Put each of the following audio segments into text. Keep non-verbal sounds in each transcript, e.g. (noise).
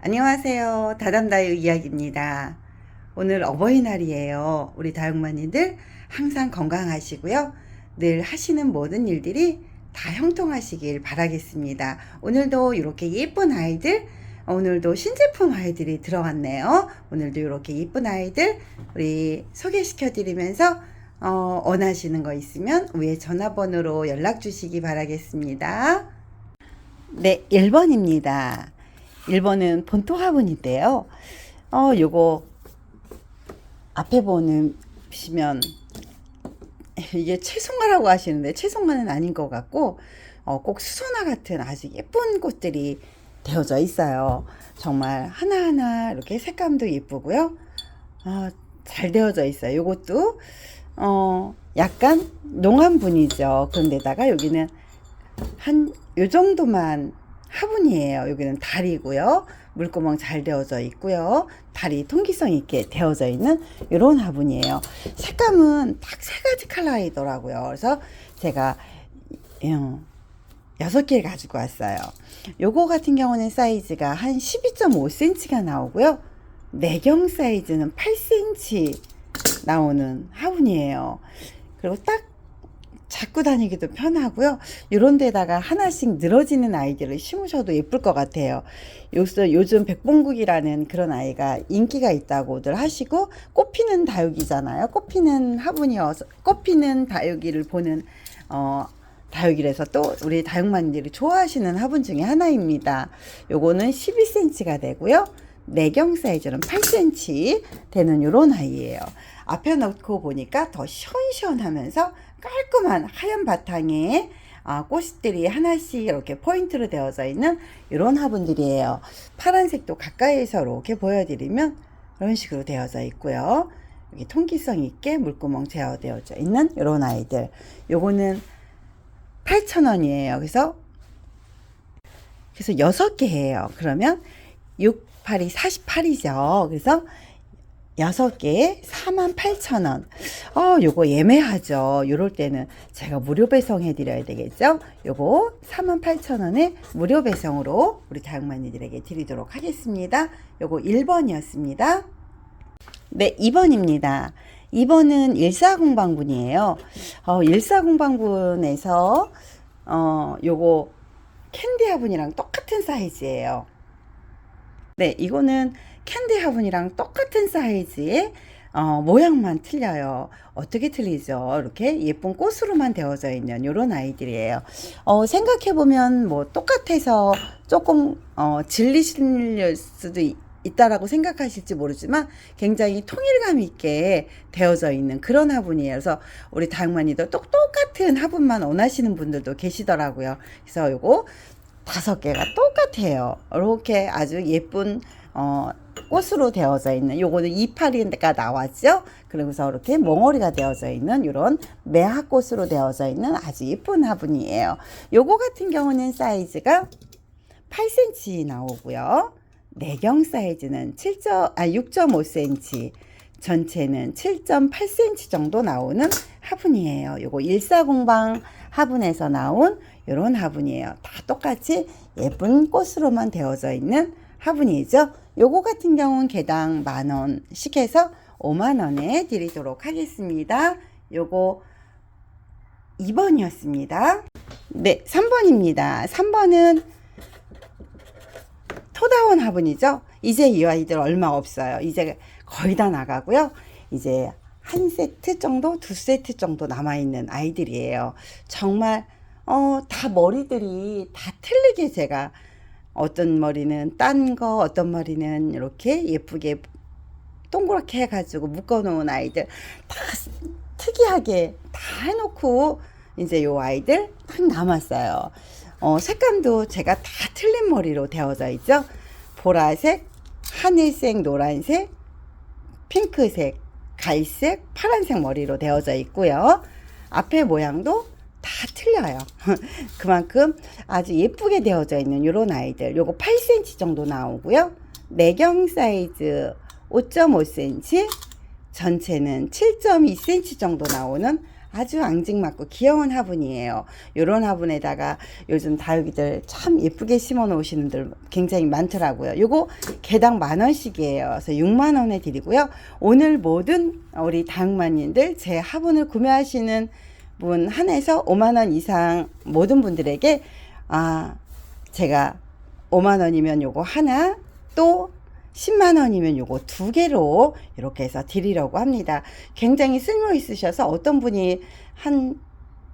안녕하세요. 다담다유 이야기입니다. 오늘 어버이날이에요. 우리 다육마님들 항상 건강하시고요. 늘 하시는 모든 일들이 다 형통하시길 바라겠습니다. 오늘도 이렇게 예쁜 아이들, 오늘도 신제품 아이들이 들어왔네요. 오늘도 이렇게 예쁜 아이들 우리 소개시켜 드리면서 어, 원하시는 거 있으면 위에 전화번호로 연락 주시기 바라겠습니다. 네, 1번입니다. 1번은 본토 화분인데요. 어, 요거 앞에 보시면 이게 채송화라고 하시는데 채송화는 아닌 것 같고 어, 꼭 수선화 같은 아주 예쁜 꽃들이 되어져 있어요. 정말 하나하나 이렇게 색감도 예쁘고요. 어, 잘 되어져 있어요. 요것도 어, 약간 농한 분이죠. 그런데다가 여기는 한 요 정도만 화분이에요. 여기는 다리고요. 물구멍 잘 되어져 있고요. 다리 통기성 있게 되어져 있는 이런 화분이에요. 색감은 딱 세 가지 컬러이더라고요. 그래서 제가 음, 여섯 개를 가지고 왔어요. 요거 같은 경우는 사이즈가 한 12.5cm가 나오고요. 내경 사이즈는 8cm 나오는 화분이에요. 그리고 딱 잡고 다니기도 편하고요. 이런 데다가 하나씩 늘어지는 아이들을 심으셔도 예쁠 것 같아요. 요새 요즘 백봉국이라는 그런 아이가 인기가 있다고들 하시고 꽃피는 다육이잖아요. 꽃피는 화분이어서 꽃피는 다육이를 보는 어 다육이라서 또 우리 다육마님들이 좋아하시는 화분 중에 하나입니다. 요거는 12cm가 되고요. 내경 사이즈는 8cm 되는 요런 아이예요. 앞에 놓고 보니까 더 시원시원하면서 깔끔한 하얀 바탕에 아, 꽃들이 하나씩 이렇게 포인트로 되어져 있는 이런 화분들이에요. 파란색도 가까이서 이렇게 보여드리면 이런 식으로 되어져 있고요. 여기 통기성 있게 물구멍 제어되어져 있는 이런 아이들. 요거는 8,000원이에요. 그래서 그래서 6개예요. 그러면 6, 8이 48이죠. 그래서 6개에 48,000원. 어, 요거 예매하죠. 요럴 때는 제가 무료 배송해 드려야 되겠죠? 요거 48,000원에 무료 배송으로 우리 다육마니들에게 드리도록 하겠습니다. 요거 1번이었습니다. 네, 2번입니다. 2번은 14공방분이에요. 어, 14공방분에서 어, 요거 캔디 화분이랑 똑같은 사이즈예요. 네, 이거는 캔디 화분이랑 똑같은 사이즈의 어, 모양만 틀려요. 어떻게 틀리죠? 이렇게 예쁜 꽃으로만 되어져 있는 이런 아이들이에요. 어, 생각해보면 뭐 똑같아서 조금 어, 질리실 수도 있, 있다라고 생각하실지 모르지만 굉장히 통일감 있게 되어져 있는 그런 화분이에요. 그래서 우리 다육마니도 똑 똑같은 화분만 원하시는 분들도 계시더라고요. 그래서 요거 다섯 개가 똑같아요. 이렇게 아주 예쁜 어, 꽃으로 되어져 있는 요거는 이파리가 나왔죠. 그러면서 이렇게 몽어리가 되어져 있는 이런 매화꽃으로 되어져 있는 아주 예쁜 화분이에요. 요거 같은 경우는 사이즈가 8cm 나오고요. 내경 사이즈는 7. 아 6.5cm. 전체는 7.8cm 정도 나오는 화분이에요. 요거 일사공방 화분에서 나온 요런 화분이에요. 다 똑같이 예쁜 꽃으로만 되어져 있는 화분이죠. 요거 같은 경우는 개당 만 원씩 해서 5만 원에 드리도록 하겠습니다. 요거 2번이었습니다. 네, 3번입니다. 3번은 토다원 화분이죠. 이제 이 아이들 얼마 없어요. 이제 거의 다 나가고요. 이제 한 세트 정도, 두 세트 정도 남아있는 아이들이에요. 정말, 어, 다 머리들이 다 틀리게 제가 어떤 머리는 딴 거, 어떤 머리는 이렇게 예쁘게 동그랗게 해가지고 묶어놓은 아이들 다 특이하게 다 해놓고 이제 요 아이들 딱 남았어요. 어, 색감도 제가 다 틀린 머리로 되어져 있죠. 보라색, 하늘색, 노란색, 핑크색, 갈색, 파란색 머리로 되어져 있고요. 앞에 모양도 다 틀려요. (laughs) 그만큼 아주 예쁘게 되어져 있는 이런 아이들. 요거 8cm 정도 나오고요. 내경 사이즈 5.5cm, 전체는 7.2cm 정도 나오는 아주 앙증맞고 귀여운 화분이에요. 요런 화분에다가 요즘 다육이들 참 예쁘게 심어 놓으시는 들 굉장히 많더라고요. 요거 개당 만 원씩이에요. 그래서 6만 원에 드리고요. 오늘 모든 우리 다육마님들 제 화분을 구매하시는 분 한해서 5만 원 이상 모든 분들에게 아 제가 5만 원이면 요거 하나 또 10만 원이면 요거 두 개로 이렇게 해서 드리려고 합니다. 굉장히 쓸모 있으셔서 어떤 분이 한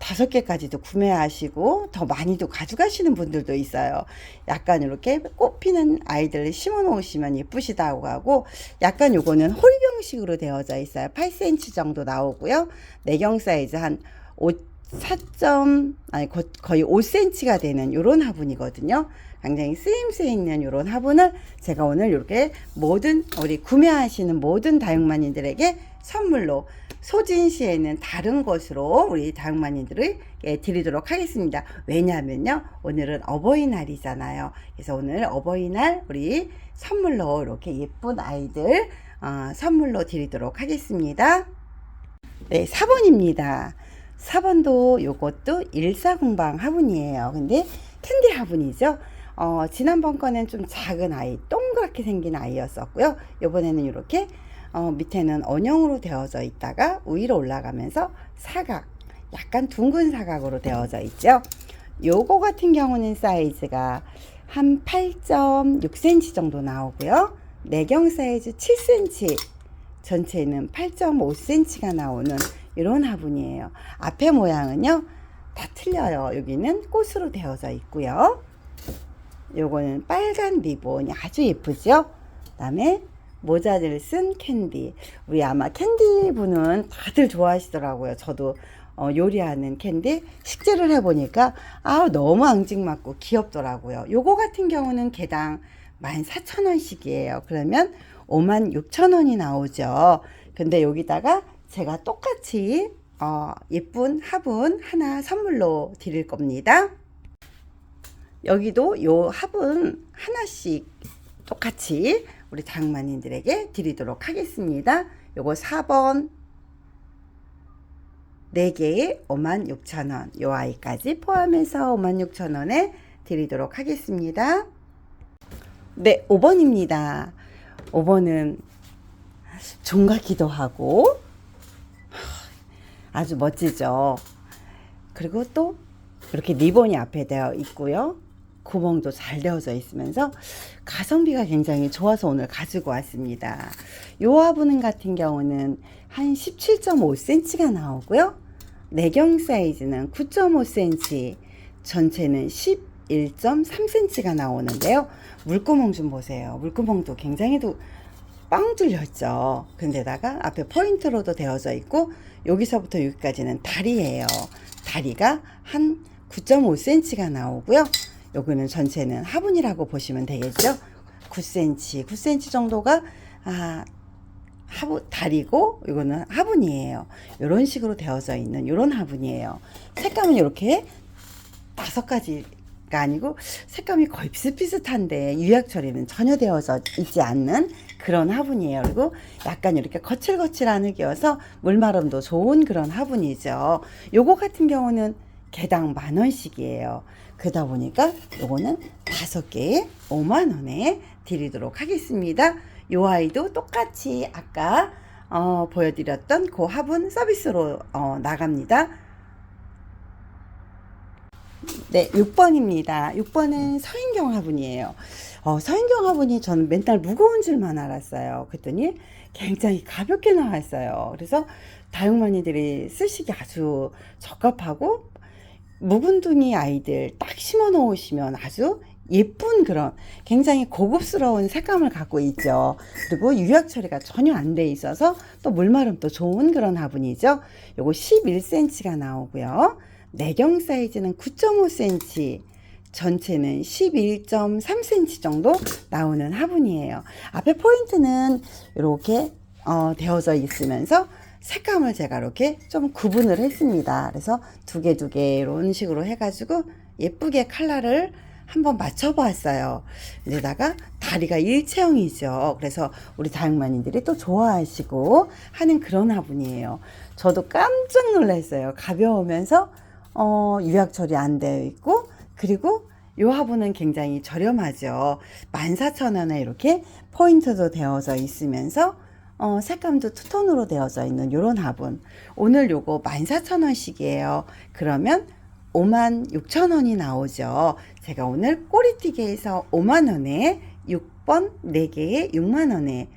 다섯 개까지도 구매하시고 더 많이도 가져가시는 분들도 있어요. 약간 이렇게 꽃 피는 아이들을 심어 놓으시면 예쁘시다고 하고 약간 요거는 홀병식으로 되어져 있어요. 8cm 정도 나오고요. 내경 사이즈 한 5, 4점 아니 거- 거의 5cm가 되는 요런 화분이거든요. 굉장히 쓰임새 있는 요런 화분을 제가 오늘 이렇게 모든 우리 구매하시는 모든 다육마님들에게 선물로 소진시에는 다른 것으로 우리 다육마님들을 예, 드리도록 하겠습니다. 왜냐하면요 오늘은 어버이날이잖아요. 그래서 오늘 어버이날 우리 선물로 이렇게 예쁜 아이들 어, 선물로 드리도록 하겠습니다. 네, 4번입니다. 4번도 요것도 일사공방 화분이에요. 근데 캔디 화분이죠. 어, 지난번 거는 좀 작은 아이, 동그랗게 생긴 아이였었고요. 요번에는 이렇게 어, 밑에는 원형으로 되어져 있다가 위로 올라가면서 사각, 약간 둥근 사각으로 되어져 있죠. 요거 같은 경우는 사이즈가 한 8.6cm 정도 나오고요. 내경 사이즈 7cm, 전체는 8.5cm가 나오는 이런 화분이에요. 앞에 모양은요, 다 틀려요. 여기는 꽃으로 되어져 있고요. 요거는 빨간 리본이 아주 예쁘죠? 그 다음에 모자를 쓴 캔디. 우리 아마 캔디 분은 다들 좋아하시더라고요. 저도 어, 요리하는 캔디 식재를 해보니까 아 너무 앙증맞고 귀엽더라고요. 요거 같은 경우는 개당 14,000원씩이에요. 그러면 56,000원이 나오죠. 근데 여기다가 제가 똑같이 어, 예쁜 화분 하나 선물로 드릴 겁니다. 여기도 요 화분 하나씩 똑같이 우리 장마님들에게 드리도록 하겠습니다. 요거 4번 4개에 56,000원 요 아이까지 포함해서 56,000원에 드리도록 하겠습니다. 네 5번입니다. 5번은 종 같기도 하고 아주 멋지죠. 그리고 또 이렇게 리본이 앞에 되어 있고요. 구멍도 잘 되어져 있으면서 가성비가 굉장히 좋아서 오늘 가지고 왔습니다. 요 화분 같은 경우는 한 17.5cm가 나오고요. 내경 사이즈는 9.5cm, 전체는 11.3cm가 나오는데요. 물구멍 좀 보세요. 물구멍도 굉장히 도- 빵 뚫렸죠. 근데다가 앞에 포인트로도 되어져 있고 여기서부터 여기까지는 다리예요. 다리가 한 9.5cm가 나오고요. 여기는 전체는 화분이라고 보시면 되겠죠. 9cm, 9cm 정도가 아, 화분 다리고 이거는 화분이에요. 이런 식으로 되어져 있는 이런 화분이에요. 색감은 이렇게 다섯 가지가 아니고 색감이 거의 비슷비슷한데 유약 처리는 전혀 되어져 있지 않는 그런 화분이에요. 그리고 약간 이렇게 거칠거칠한 흙이어서 물마름도 좋은 그런 화분이죠. 요거 같은 경우는 개당 만 원씩이에요. 그러다 보니까 요거는 다섯 개에 5만 원에 드리도록 하겠습니다. 요 아이도 똑같이 아까 어, 보여드렸던 그 화분 서비스로 어, 나갑니다. 네, 6번입니다. 6번은 서인경 화분이에요. 어, 서인경 화분이 저는 맨날 무거운 줄만 알았어요. 그랬더니 굉장히 가볍게 나왔어요. 그래서 다육마니들이 쓰시기 아주 적합하고 묵은둥이 아이들 딱 심어 놓으시면 아주 예쁜 그런 굉장히 고급스러운 색감을 갖고 있죠. 그리고 유약 처리가 전혀 안 돼 있어서 또 물마름도 좋은 그런 화분이죠. 요거 11cm가 나오고요. 내경 사이즈는 9.5cm, 전체는 11.3cm 정도 나오는 화분이에요. 앞에 포인트는 이렇게 어, 되어져 있으면서 색감을 제가 이렇게 좀 구분을 했습니다. 그래서 두 개 두 개 이런 식으로 해가지고 예쁘게 컬러를 한번 맞춰보았어요. 이제다가 다리가 일체형이죠. 그래서 우리 다육마님들이 또 좋아하시고 하는 그런 화분이에요. 저도 깜짝 놀랐어요. 가벼우면서 어, 유약 처리 안 되어 있고 그리고 요 화분은 굉장히 저렴하죠. 14,000원에 이렇게 포인트도 되어져 있으면서 어, 색감도 투톤으로 되어져 있는 요런 화분. 오늘 요거 14,000원씩이에요. 그러면 56,000원이 나오죠. 제가 오늘 꼬리띠개에서 5만원에 6번 4개에 6만원에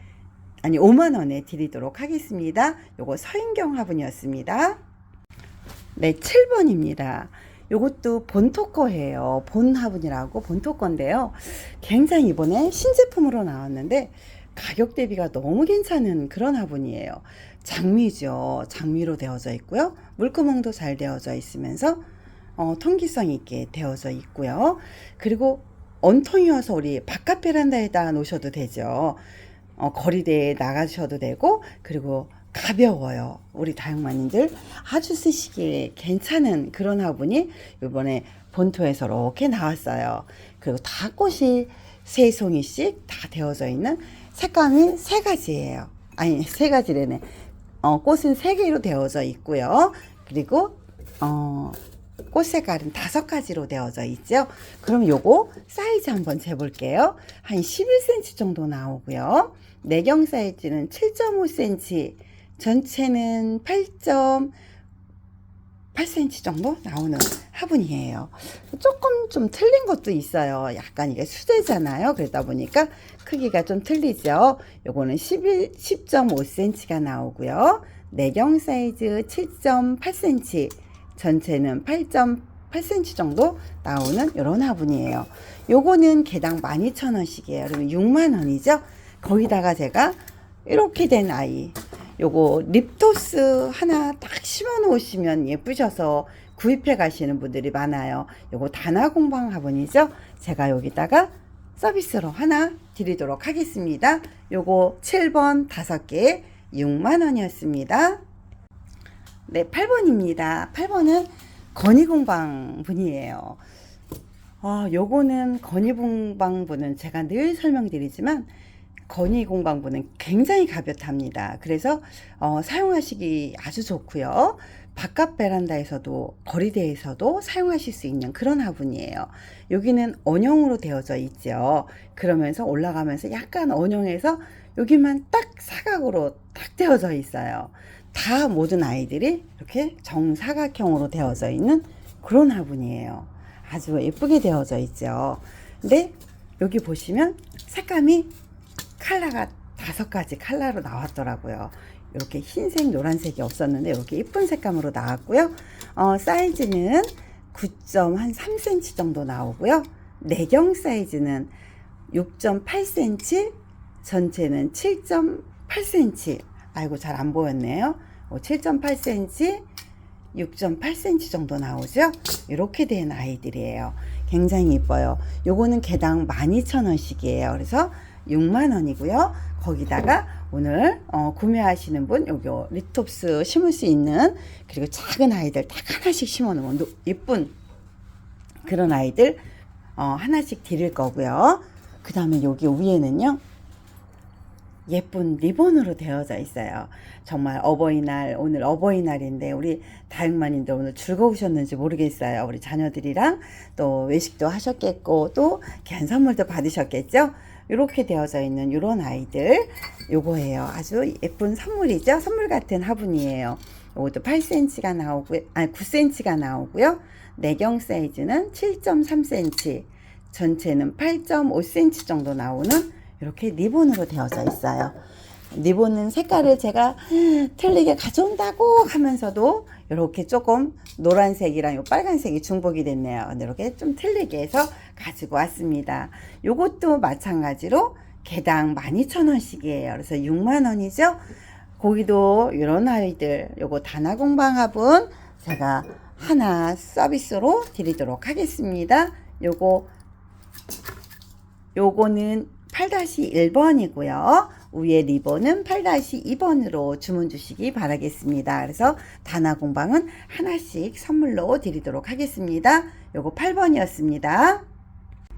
아니 5만원에 드리도록 하겠습니다. 요거 서인경 화분이었습니다. 네, 7번입니다. 요것도 본토커예요. 본 화분이라고 본토커인데요. 굉장히 이번에 신제품으로 나왔는데 가격 대비가 너무 괜찮은 그런 화분이에요. 장미죠. 장미로 되어져 있고요. 물구멍도 잘 되어져 있으면서 어, 통기성 있게 되어져 있고요. 그리고 언통이어서 우리 바깥 베란다에다 놓으셔도 되죠. 어, 거리대에 나가셔도 되고 그리고 가벼워요. 우리 다육마님들 아주 쓰시기에 괜찮은 그런 화분이 이번에 본토에서 이렇게 나왔어요. 그리고 다 꽃이 세 송이씩 다 되어져 있는 색감이 세 가지예요. 아니 세 가지래네. 어, 꽃은 세 개로 되어져 있고요. 그리고 어, 꽃 색깔은 다섯 가지로 되어져 있죠. 그럼 요거 사이즈 한번 재볼게요. 한 11cm 정도 나오고요. 내경 사이즈는 7.5cm, 전체는 8.8cm 정도 나오는 화분이에요. 조금 좀 틀린 것도 있어요. 약간 이게 수제잖아요. 그러다 보니까 크기가 좀 틀리죠. 요거는 11, 10.5cm가 나오고요. 내경 사이즈 7.8cm, 전체는 8.8cm 정도 나오는 이런 화분이에요. 요거는 개당 12,000원씩이에요. 그러면 6만원이죠. 거기다가 제가 이렇게 된 아이 요거 립토스 하나 딱 심어 놓으시면 예쁘셔서 구입해 가시는 분들이 많아요. 요거 단화 공방 화분이죠. 제가 여기다가 서비스로 하나 드리도록 하겠습니다. 요거 7번 5개 6만원이었습니다. 네, 8번입니다. 8번은 건의공방 분이에요. 어, 요거는 건의공방 분은 제가 늘 설명드리지만 건의공방분은 굉장히 가볍답니다. 그래서 어, 사용하시기 아주 좋고요. 바깥 베란다에서도 거리대에서도 사용하실 수 있는 그런 화분이에요. 여기는 원형으로 되어져 있죠. 그러면서 올라가면서 약간 원형에서 여기만 딱 사각으로 딱 되어져 있어요. 다 모든 아이들이 이렇게 정사각형으로 되어져 있는 그런 화분이에요. 아주 예쁘게 되어져 있죠. 근데 여기 보시면 색감이 칼라가 다섯 가지 칼라로 나왔더라고요. 이렇게 흰색, 노란색이 없었는데 이렇게 예쁜 색감으로 나왔고요. 어, 사이즈는 9.3cm 정도 나오고요. 내경 사이즈는 6.8cm, 전체는 7.8cm. 아이고 잘 안 보였네요. 7.8cm, 6.8cm 정도 나오죠. 이렇게 된 아이들이에요. 굉장히 이뻐요. 요거는 개당 12,000원씩이에요. 그래서 6만 원이고요. 거기다가 오늘 어, 구매하시는 분 요거 리톱스 심을 수 있는 그리고 작은 아이들 딱 하나씩 심어 놓으면 예쁜 그런 아이들 어, 하나씩 드릴 거고요. 그 다음에 여기 위에는요. 예쁜 리본으로 되어져 있어요. 정말 어버이날, 오늘 어버이날인데, 우리 다육마님들 오늘 즐거우셨는지 모르겠어요. 우리 자녀들이랑 또 외식도 하셨겠고, 또 귀한 선물도 받으셨겠죠? 이렇게 되어져 있는 이런 아이들 요거예요. 아주 예쁜 선물이죠. 선물 같은 화분이에요. 이것도 8cm가 나오고 아니 9cm가 나오고요. 내경 사이즈는 7.3cm, 전체는 8.5cm 정도 나오는 이렇게 리본으로 되어져 있어요. 리본은 색깔을 제가 틀리게 가져온다고 하면서도 이렇게 조금 노란색이랑 요 빨간색이 중복이 됐네요. 이렇게 좀 틀리게 해서 가지고 왔습니다. 요것도 마찬가지로 개당 12,000원씩이에요. 그래서 6만원이죠. 거기도 이런 아이들, 요거 단화공방합은 제가 하나 서비스로 드리도록 하겠습니다. 요거, 요거는 8-1번이고요. 위에 리본은 8-2번으로 주문 주시기 바라겠습니다. 그래서 단화 공방은 하나씩 선물로 드리도록 하겠습니다. 요거 8번이었습니다.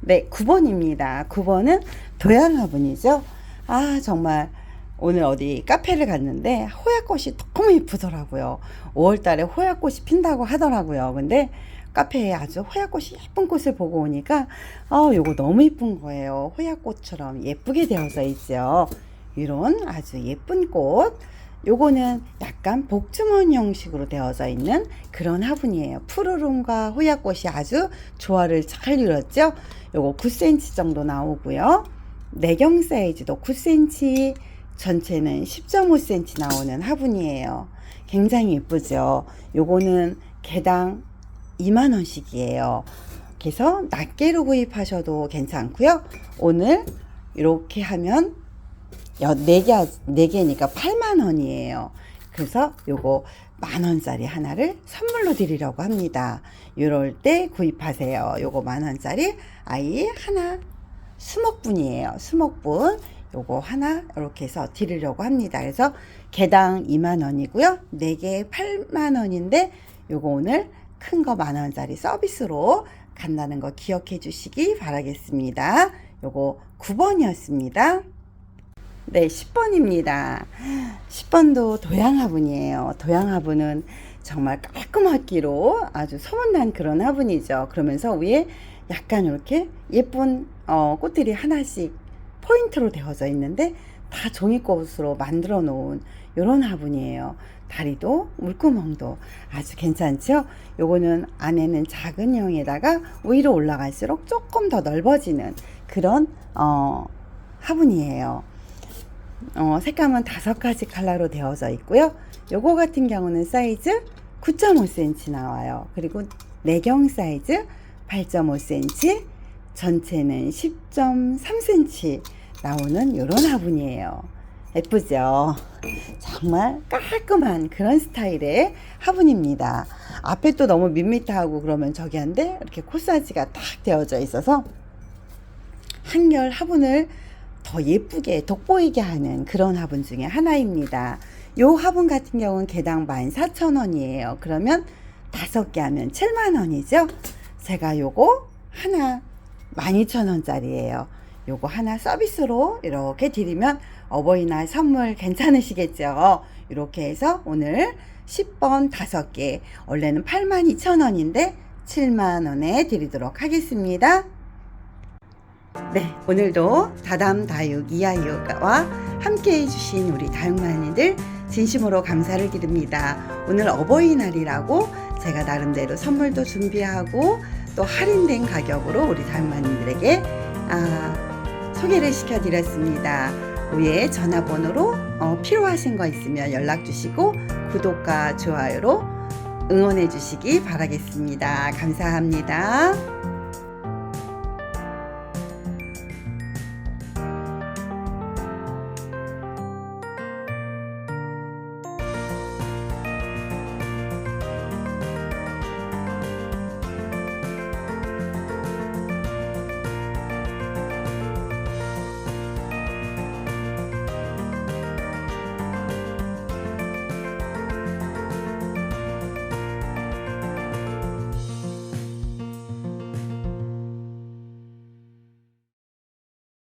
네, 9번입니다. 9번은 도양화분이죠. 아, 정말 오늘 어디 카페를 갔는데 호야꽃이 너무 예쁘더라고요. 5월 달에 호야꽃이 핀다고 하더라고요. 근데 카페에 아주 호야꽃이 예쁜 꽃을 보고 오니까 어, 요거 너무 예쁜 거예요. 호야꽃처럼 예쁘게 되어져 있죠. 이런 아주 예쁜 꽃. 요거는 약간 복주머니 형식으로 되어져 있는 그런 화분이에요. 푸르름과 호야꽃이 아주 조화를 잘 이뤘죠. 요거 9cm 정도 나오고요. 내경 사이즈도 9cm, 전체는 10.5cm 나오는 화분이에요. 굉장히 예쁘죠. 요거는 개당 2만 원씩이에요. 그래서 낱개로 구입하셔도 괜찮고요. 오늘 이렇게 하면 여- 네 개, 네 개니까 8만 원이에요. 그래서 요거 만 원짜리 하나를 선물로 드리려고 합니다. 이럴 때 구입하세요. 요거 만 원짜리 아이 하나 수목분이에요. 수목분 요거 하나 이렇게 해서 드리려고 합니다. 그래서 개당 2만 원이고요. 4개 8만 원인데 요거 오늘 큰 거 만 원짜리 서비스로 간다는 거 기억해 주시기 바라겠습니다. 요거 9번이었습니다. 네, 10번입니다. 10번도 도양화분이에요. 도양화분은 정말 깔끔하기로 아주 소문난 그런 화분이죠. 그러면서 위에 약간 이렇게 예쁜 어, 꽃들이 하나씩 포인트로 되어져 있는데 다 종이꽃으로 만들어 놓은 이런 화분이에요. 다리도 물구멍도 아주 괜찮죠? 요거는 안에는 작은 형에다가 위로 올라갈수록 조금 더 넓어지는 그런 어, 화분이에요. 어, 색감은 다섯 가지 컬러로 되어져 있고요. 요거 같은 경우는 사이즈 9.5cm 나와요. 그리고 내경 사이즈 8.5cm, 전체는 10.3cm 나오는 요런 화분이에요. 예쁘죠? 정말 깔끔한 그런 스타일의 화분입니다. 앞에 또 너무 밋밋하고 그러면 저기 한데 이렇게 코사지가 딱 되어져 있어서 한결 화분을 더 예쁘게 돋보이게 하는 그런 화분 중에 하나입니다. 요 화분 같은 경우는 개당 14,000원이에요. 그러면 다섯 개 하면 7만원이죠. 제가 요거 하나 12,000원짜리예요. 요거 하나 서비스로 이렇게 드리면 어버이날 선물 괜찮으시겠죠? 이렇게 해서 오늘 10번 5개 원래는 82,000원인데 7만원에 드리도록 하겠습니다. 네, 오늘도 다담 다육 이하이오가 함께 해주신 우리 다육마니들 진심으로 감사를 드립니다. 오늘 어버이날이라고 제가 나름대로 선물도 준비하고 또 할인된 가격으로 우리 다육마니들에게 아, 소개를 시켜드렸습니다. 위에 전화번호로 어, 필요하신 거 있으면 연락 주시고 구독과 좋아요로 응원해 주시기 바라겠습니다. 감사합니다.